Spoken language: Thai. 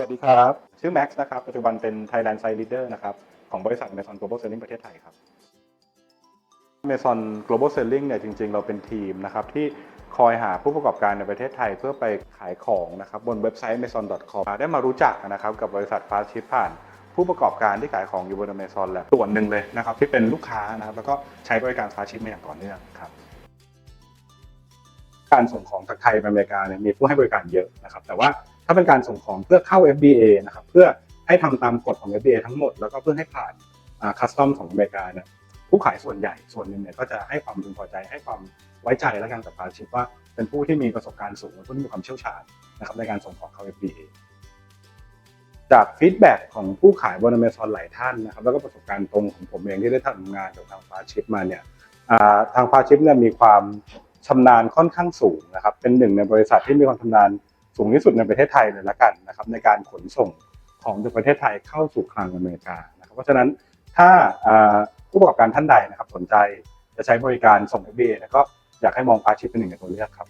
วัสดีครับ ชื่อแม็กซ์นะครับ ปัจจุบันเป็น Thailand Site Leader นะครับ ของบริษัท Amazon Global Selling ประเทศไทยครับ Amazon Global Selling เนี่ยจริง ๆ เราเป็นทีมนะครับ ที่คอยหาผู้ประกอบการในประเทศไทยเพื่อไปขายของนะครับบนเว็บไซต์ amazon.com ได้มารู้จักนะครับกับบริษัท Fast Ship ผ่านผู้ประกอบการที่ขายของอยู่บน Amazon แหละส่วนหนึ่งเลยนะครับที่เป็นลูกค้านะครับแล้วก็ใช้บริการ Fast Ship มาอย่างต่อเนื่องครับการส่งของจากไทยไปอเมริกาเนี่ยมีผู้ให้บริการเยอะนะครับแต่ว่า ถ้าเป็นการส่งของเพื่อเข้า FBA นะครับเพื่อให้ทำตามกฎของ FBA ทั้งหมด แล้วก็เพื่อให้ผ่านคัสตอมของอเมริกาเนี่ยผู้ขายส่วนใหญ่ส่วนหนึ่งเนี่ยก็จะให้ความพึงพอใจให้ความไว้ใจและการกับพาชิปว่าเป็นผู้ที่มีประสบการณ์สูงเป็นผู้ที่มีความเชี่ยวชาญนะครับในการส่งของเข้า FBA จากฟีดแบ็กของผู้ขายบน Amazon หลายท่านนะครับแล้วก็ประสบการณ์ตรงของผมเองที่ได้ทำงานกับทางฟาชิปมาเนี่ยทางพาชิปเนี่ยมีความชำนาญค่อนข้างสูงนะครับเป็นหนึ่งในบริษัทที่มีความชำนาญ สูงที่สุดในประเทศไทยเลยละกันนะครับในการขนส่งของจากประเทศไทยเข้าสู่คลังอเมริกานะครับเพราะฉะนั้นถ้าผู้ประกอบการท่านใดนะครับสนใจจะใช้บริการส่ง FBA เนี่ยก็อยากให้มองพาชิปเป็นหนึ่งในตัวเลือกครับ